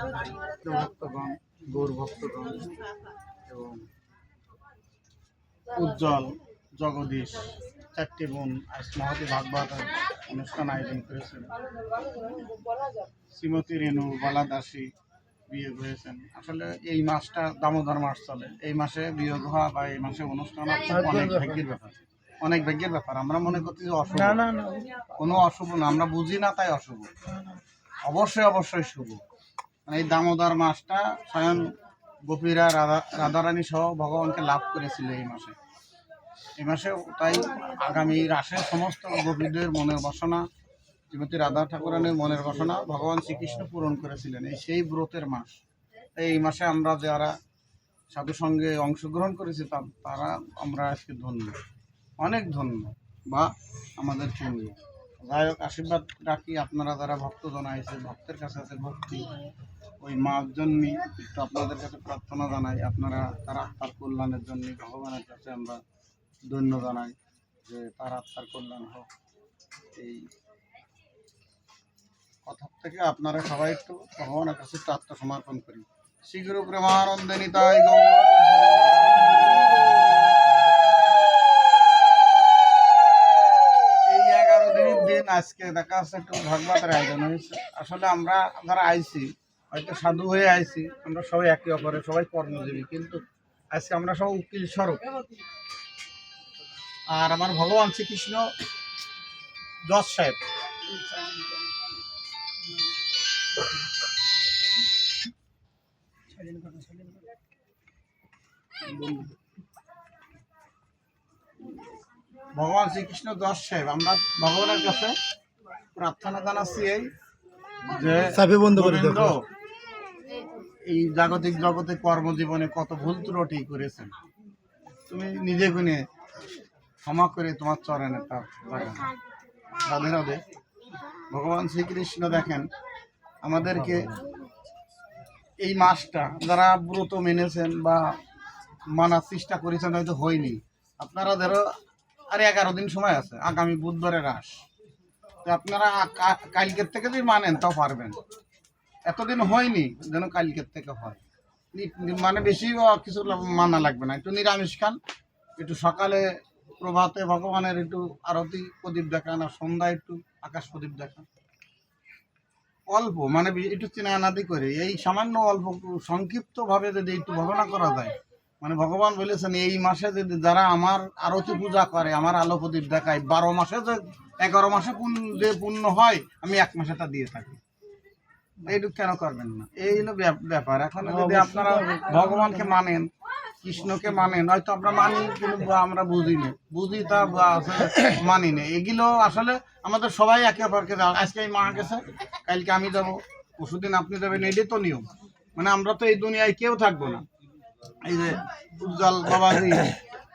ভক্তগণ গৌর ভক্তগণ এবং উজ্জ্বল জগদীশ চারটি বোন আজ মহতি ভাগবত অনুষ্ঠান আয়োজন করেছেন। শ্রীমতী রেণু বালা দাসী বিয়ে হয়েছেন। আসলে এই মাসটা দামোদর মাস চলে। এই মাসে বিয়োগ হওয়া বা এই মাসে অনুষ্ঠান অনেক ভাগ্যের ব্যাপার। অনেক ভাগ্যের ব্যাপার। আমরা মনে করছি যে অশুভ। কোনো অশুভ না। আমরা বুঝি না তাই অশুভ। অবশ্যই অবশ্যই শুভ। এই দামোদর মাসটা স্বয়ং গোপীরা রাধা, রাধারানী সহ ভগবানকে লাভ করেছিল এই মাসে। এই মাসে তাই আগামী রাসের সমস্ত গোপীদের মনের বাসনা, শ্রীমতী রাধা ঠাকুরানীর মনের বাসনা ভগবান শ্রীকৃষ্ণ পূরণ করেছিলেন। এই সেই ব্রতের মাস। এই মাসে আমরা যারা সাধু সঙ্গে অংশগ্রহণ করেছি তারা আমরা আজকে ধন্য। অনেক ধন্য। বা আমাদের পুণ্য হোক আশীর্বাদ রাখি, আপনারা যারা ভক্তজন আছে ভক্তের কাছে আছে ভক্তি, ওই মার জন্যই একটু আপনাদের কাছে প্রার্থনা জানাই, আপনারা তার আত্মার কল্যাণের জন্য, ভগবানের কাছে আমরা ধন্য জানাই যে তার আত্মার কল্যাণ হোক। এই কথা থেকে আপনারা সবাই একটু ভগবানের কাছে একটু আত্মসমর্পণ করি। শীঘ্র প্রেমানন্দে নিতাই আজকে দেখা যাচ্ছে একটু ভাগবতের আয়োজন হয়েছে। আসলে আমরা যারা আইছি হয়তো সাধু হয়ে আইছি আমরা সবাই একে অপরের, সবাই কর্মজীবী, কিন্তু আজকে আমরা সব উকিল স্বরূপ। আর আমার ভগবান শ্রীকৃষ্ণ দশ সাহেব। ভগবান শ্রীকৃষ্ণ দশ সাহেব আমরা ভগবানের কাছে প্রার্থনা জানাচ্ছি এই যে বন্ধ করে এই জাগতিক জগতে কর্মজীবনে কত ভুল ত্রুটি করেছেন। তুমি নিজে গুনে ক্ষমা করে তোমার চরণে তার লাগানো। রাধে রাধে। ভগবান শ্রীকৃষ্ণ দেখেন আমাদেরকে এই মাসটা যারা ব্রত মেনেছেন বা মানার চেষ্টা করেছেন হয়তো হয়নি। আপনারা ধরো আর এগারো দিন সময় আছে, আগামী বুধবারে রাস তো আপনারা কালকের থেকে যদি মানেন, তাও পারবেন। এতদিন হয়নি যেন কালকের থেকে হয়। মানে বেশি কিছু মানা লাগবে না। একটু নিরামিষ খান, একটু সকালে প্রভাতে ভগবানের একটু আরতি, প্রদীপ দেখান, আর সন্ধ্যায় একটু আকাশ প্রদীপ দেখান। অল্প মানে একটু চিনানাদি করে। এই সামান্য অল্প সংক্ষিপ্তভাবে যদি একটু ভাবনা করা যায়। মানে ভগবান বলেছেন এই মাসে যদি যারা আমার আরতি পূজা করে আমার আলো প্রদীপ দেখায় বারো মাসে যে এগারো মাসে যে পুণ্য হয় আমি এক মাসে তা দিয়ে থাকি। এইটুকু কেন করবেন না? এই হলো ব্যাপ- ব্যাপার। এখন যদি আপনারা ভগবানকে মানেন কৃষ্ণকে মানেন হয়তো আমরা মানি কিন্তু বা আমরা বুঝি না। বুঝি তা মানি না। এগুলো আসলে আমাদের সবাই একে অপরকে আজকে এই মা গেছে কালকে আমি যাব পরশুদিন আপনি যাবেন এটাই তো নিয়ম। মানে আমরা তো এই দুনিয়ায় কেউ থাকব না। এই যে উজ্জ্বল বাবাজি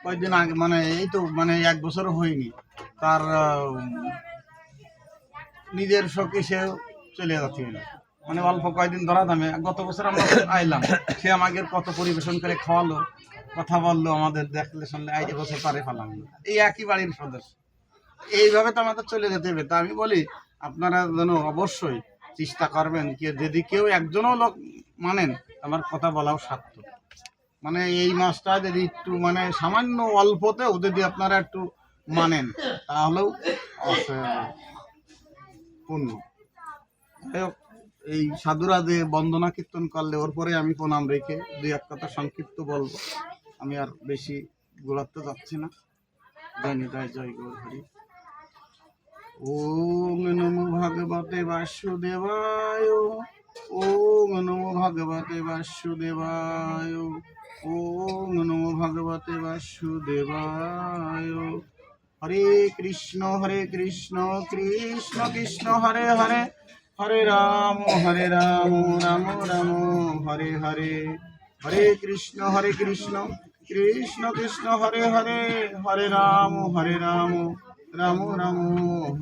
কয়েকদিন আগে মানে এই তো মানে এক বছরও হয়নি। তার নিজের শোকে সে চলে যাচ্ছে মানে অল্প কয়েকদিন ধরা দামে, গত বছর আমরা আইলাম। সে আমাকে কত পরিবেশন করে খাওয়ালো, কথা বলল আমাদের, দেখলে শুনলে এই বছর পারে ফেলাম এই একই বাড়ির সদস্য। এইভাবে তো আমাদের চলে যেতে হবে। তা আমি বলি, আপনারা যেন অবশ্যই চেষ্টা করবেন কি যদি কেউ একজনও লোক মানেন, আমার কথা বলাও সার্থক। মানে এই মাছটা যদি একটু মানে সামান্য অল্পতে অল্পতেও যদি আপনারা একটু মানেন। তাহলেও পূর্ণ। এই সাধুরা যে বন্দনা কীর্তন করলে ওর পরে আমি প্রণাম রেখে দুই এক কথা সংক্ষিপ্ত বলব। আমি আর বেশি গোড়াতে যাচ্ছি না। জয় নিতাই, জয় গৌর হরি। ওম নমো ভগবতে বাসুদেবায়। ওম নমো ভগবতে বাসুদেবায়। ওম নমো ভগবতে বাসুদেবায়। হরে কৃষ্ণ হরে কৃষ্ণ কৃষ্ণ কৃষ্ণ, হরে হরে। হরে রাম হরে রাম রাম রাম, হরে হরে। হরে কৃষ্ণ হরে কৃষ্ণ কৃষ্ণ কৃষ্ণ, হরে হরে। হরে রাম হরে রাম রাম রাম,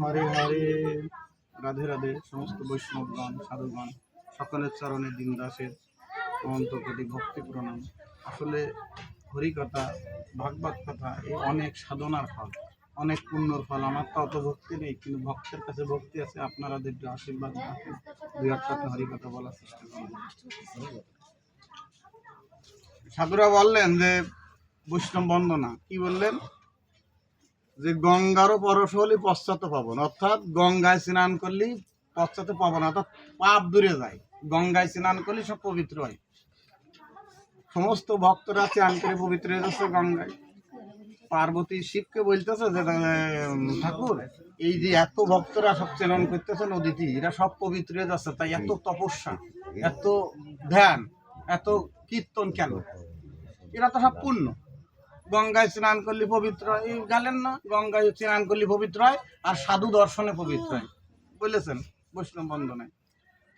হরে হরে। রাধে রাধে, সমস্ত বৈষ্ণবগণ, সাধুগণ, সকলের চরণে দিন দাসের অনন্ত কোটি ভক্তি প্রণাম। আসলে হরিকথা, ভাগবত কথা এই অনেক সাধনার ফল, অনেক পুণ্যর ফল। আমার তো অত ভক্তি নেই, কিন্তু ভক্তের কাছে ভক্তি আছে, আপনারা দেখবে আশীর্বাদ দুই এক কথা হরিকথা বলার চেষ্টা করুন। সাধুরা বললেন যে, বৈষ্ণব বন্দনা। কি বললেন? যে গঙ্গারও পরশ হলে পশ্চাতে পাবন, অর্থাৎ গঙ্গায় স্নান করলে পশ্চাতে পাবন, অর্থাৎ পাপ দূরে যায়। গঙ্গায় স্নান করলে সব পবিত্র হয়। সমস্ত ভক্তরা চান করে পবিত্র যাচ্ছে গঙ্গায়। পার্বতী শিবকে বলতেছে যে ঠাকুর, এই যে এত ভক্তরা সব চেলন করতেছে নদীতে এরা সব পবিত্র হয়ে যাচ্ছে, তাই এত তপস্যা, এত ধ্যান, এত কীর্তন কেন? এরা তো সব পূর্ণ গঙ্গায় স্নান করলে পবিত্র হয়, এই গেলেন না, গঙ্গায় স্নান করলে পবিত্র হয়, আর সাধু দর্শনে পবিত্র হয়। বলেছেন বৈষ্ণব বন্ধনে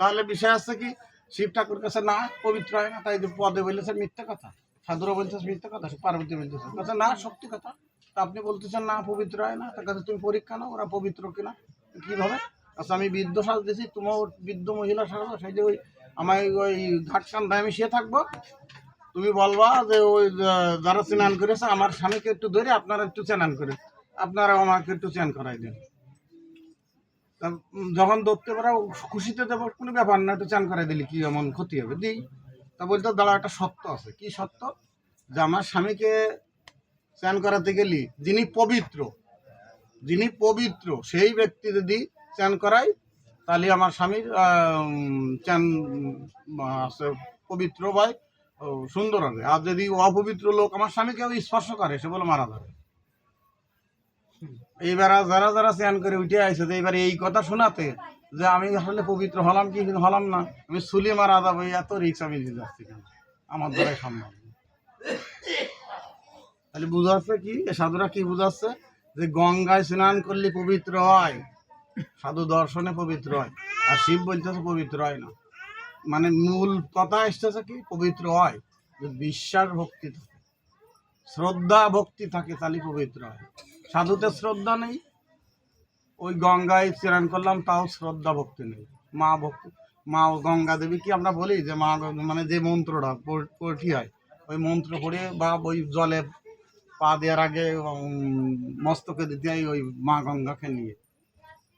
তাহলে বিষয় আছে কি শিব ঠাকুর কাছে না, পবিত্র হয় না, তাই পদে বলেছে মিথ্যে কথা। সাধুরা বলছে মিথ্যে কথা, পার্বতী বলতেছে কাছে না, সত্যি কথা। তা আপনি বলতেছেন না, পবিত্র হয় না, তার কাছে তুমি পরীক্ষা নাও, ওরা পবিত্র কিনা, কীভাবে? আচ্ছা আমি বৃদ্ধ সাজ দিয়েছি তোমার বৃদ্ধ মহিলা সাজো সেই যে ওই আমার ওই ঘাট কান্দায় আমি শুয়ে থাকব। তুমি বলবা যে ওই যারা স্নান করেছে, আমার স্বামীকে একটু ধরে, আপনারা একটু স্নান করে আপনারা আমাকে একটু স্নান করাই দেন। যখন ধরতে পারা, খুশিতে দেবো কোনো ব্যাপার না, একটু চান করাই দিলে কি এমন ক্ষতি হবে? দিই। তা বলতে দাঁড়া একটা সত্য আছে। কি সত্য যে আমার স্বামীকে চান করাতে গেলি, যিনি পবিত্র যিনি পবিত্র, সেই ব্যক্তি যদি চান করায় তাহলে আমার স্বামীর চান পবিত্র হয় সুন্দর হবে। আর যদি অপবিত্র লোক, আমার স্বামীকে স্পর্শ করে, সে বলে মারা যাবে। এইবার যারা যারা স্নান করে উঠে আইসে যে এইবার এই কথা শোনাতে, যে আমি আসলে পবিত্র হলাম কি হলাম না, আমি সুলি মারা যাব এত রিক্স আমি যাচ্ছি কেন? আমার দ্বারাই সম্ভব। তাহলে বুঝাচ্ছে কি? সাধুরা কি বুঝাচ্ছে? যে গঙ্গায় স্নান করলে পবিত্র হয়। সাধু দর্শনে পবিত্র হয়। আর শিব বলতেছে পবিত্র হয় না। মানে মূল কথা এসতেছে কি? পবিত্র হয়। যে বিশ্বাস ভক্তি থাকে। শ্রদ্ধা ভক্তি থাকে, তাহলে পবিত্র হয়। সাধুতে শ্রদ্ধা নেই, ওই গঙ্গায় স্নান করলাম, তাও শ্রদ্ধা ভক্তি নেই। মা ভক্তি, মা গঙ্গা দেবী কি আমরা বলি যে মা মানে যে মন্ত্রটা পড়- হয়, ওই মন্ত্র পড়ে বা ওই জলে পা দেওয়ার আগে মস্তকে দিতে হয় ওই মা গঙ্গাকে নিয়ে।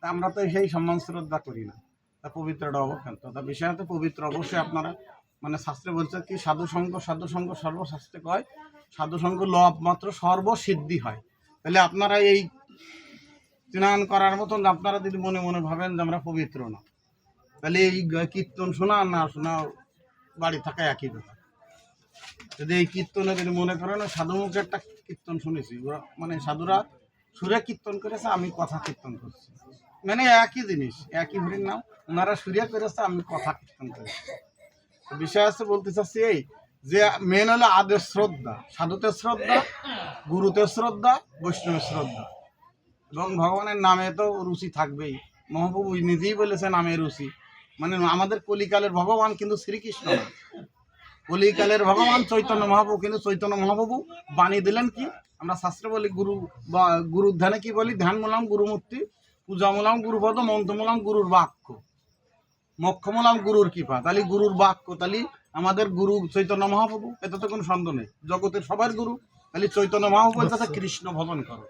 তা আমরা তো সেই সম্মান শ্রদ্ধা করি না। তা পবিত্রটা অবক্ষান্ত তা বিষয়তে পবিত্র, অবশ্যই আপনারা মানে শাস্ত্রে বলছে কি সাধু সঙ্গ সাধু সর্বশাস্ত্রে কয় সাধু সঙ্গ লভ মাত্র সর্বসিদ্ধি হয়। তাহলে আপনারা এই স্নান করার মতন আপনারা যদি মনে মনে ভাবেন যে আমরা পবিত্র না, তাহলে এই কীর্তন শোনা না শোনা বাড়ি থাকা একই কথা। যদি এই কীর্তনে যদি মনে করেন সাধু মুখে একটা কীর্তন শুনেছি, ওরা মানে সাধুরা সুরে কীর্তন করেছে, আমি কথা কীর্তন করছি। মানে একই জিনিস, একই হরিণ নাম, ওনারা সুরিয়া করেছে, আমি কথা কীর্তন করেছি। বিষয় আছে বলতে চাচ্ছি এই যে মেন হলো আদের শ্রদ্ধা, সাধুতে শ্রদ্ধা, গুরুতে শ্রদ্ধা বৈষ্ণবের শ্রদ্ধা। এবং ভগবানের নামে তো রুচি থাকবেই। মহাপ্রভু নিজেই বলেছেন নামে রুচি। মানে আমাদের কলিকালের ভগবান কিন্তু শ্রীকৃষ্ণ কলিকালের ভগবান চৈতন্য মহাপ্রভু, কিন্তু চৈতন্য মহাপ্রভু বানিয়ে দিলেন কি? আমরা শাস্ত্রে বলি গুরু বা গুরুর ধ্যানে কি বলি? ধ্যান মূলাম গুরুমূর্তি, পূজা মূলাম গুরুপদ, মন্ত্র মূলাম গুরুর বাক্য। মোক্ষ মূলাম গুরুর কৃপা। তাহলে গুরুর বাক্য, তাহলে আমাদের গুরু চৈতন্য মহাপ্রভু এটা তো কোনো সন্দেহ নেই। জগতের সবার গুরু, খালি চৈতন্য মহাপ্রভু বলতেছে কৃষ্ণ ভজন করো।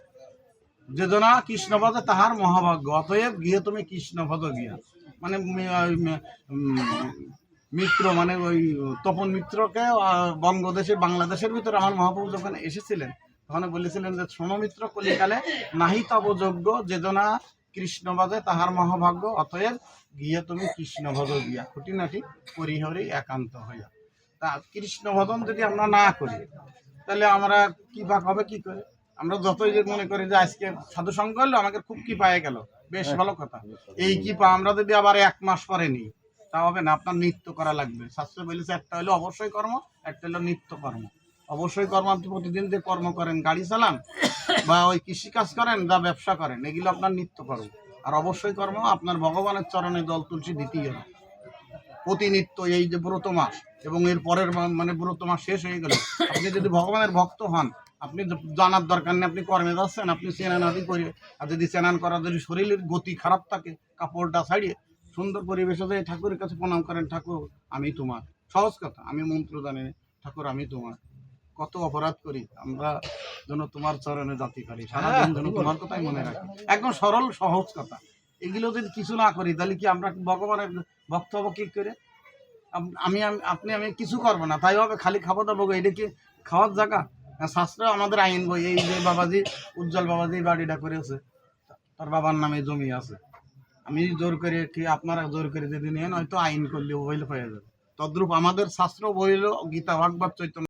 যে জনা কৃষ্ণ ভজ, তাহার মহাভাগ্য। অতএব গিয়ে তুমি কৃষ্ণ ভজ গিয়া মানে মিত্র মানে ওই তপন মিত্রকে বঙ্গদেশে, বাংলাদেশের ভিতরে আমার মহাপ্রভু যখন এসেছিলেন, তখন বলেছিলেন যে শ্রমমিত্র কলিকালে নাহি তব যে জনা কৃষ্ণ বাজে তাহার মহাভাগ্য, অতএব গিয়ে তুমি কৃষ্ণ ভজ গিয়া খুঁটিনাটি পরিহরে একান্ত হইয়া। তা কৃষ্ণ ভজন যদি আমরা না করি, তাহলে আমরা কি পাক হবে, কি করে? আমরা যতই যে মনে করি যে আজকে সাধু সঙ্গ হলো, আমাকে খুব কি পায়ে গেল। বেশ ভালো কথা। এই কি পা আমরা যদি আবার এক মাস পরে নিই, তা হবে না, আপনার নিত্য করা লাগবে। শাস্ত্রে বলেছে, একটা হলো অবশ্যই কর্ম, একটা হলো নিত্য কর্ম। অবশ্যই কর্ম প্রতিদিন যে কর্ম করেন, গাড়ি চালান বা ওই কৃষি কাজ করেন বা ব্যবসা করেন, এগুলো আপনার নিত্য কর্ম। আর অবশ্যই কর্ম আপনার ভগবানের চরণে জল তুলসী দ্বিতীয় হবে। প্রতিনিত্য এই যে ব্রত মাস এবং এর পরের মানে ব্রত মাস শেষ হয়ে গেল আপনি যদি ভগবানের ভক্ত হন, আপনি জানার দরকার নেই, আপনি কর্মে যাচ্ছেন আপনি স্নান আদি করে আর যদি স্নান করা যদি শরীরের গতি খারাপ থাকে, কাপড়টা ছাড়িয়ে সুন্দর পরিবেশে যে ঠাকুরের কাছে প্রণাম করেন, ঠাকুর, আমি তোমার। সহজ কথা, আমি মন্ত্র জানি, ঠাকুর, আমি তোমার। কত অপরাধ করি আমরা যেন তোমার চরণে জাতি পারি সারাদিন যেন তোমার কথাই মনে রাখি। একদম সরল সহজ কথা। এগুলো যদি কিছু না করি তাহলে কি আমরা ভগবানের বক্তব্য কি করে? আমি আপনি আমি কিছু করব না তাই হবে খালি খাব দাবো গো, এটা কি খাওয়ার জায়গা? শাস্ত্র আমাদের আইন বই এই যে বাবাজি উজ্জ্বল বাবাজি বাড়িটা করেছে। তার বাবার নামে জমি আছে। আমি জোর করে কি আপনারা জোর করে যদি নেন হয়তো আইন করলে হইলে হয়ে যাবে। তদ্রূপ আমাদের শাস্ত্র বইল গীতা ভাগবত চৈতন্য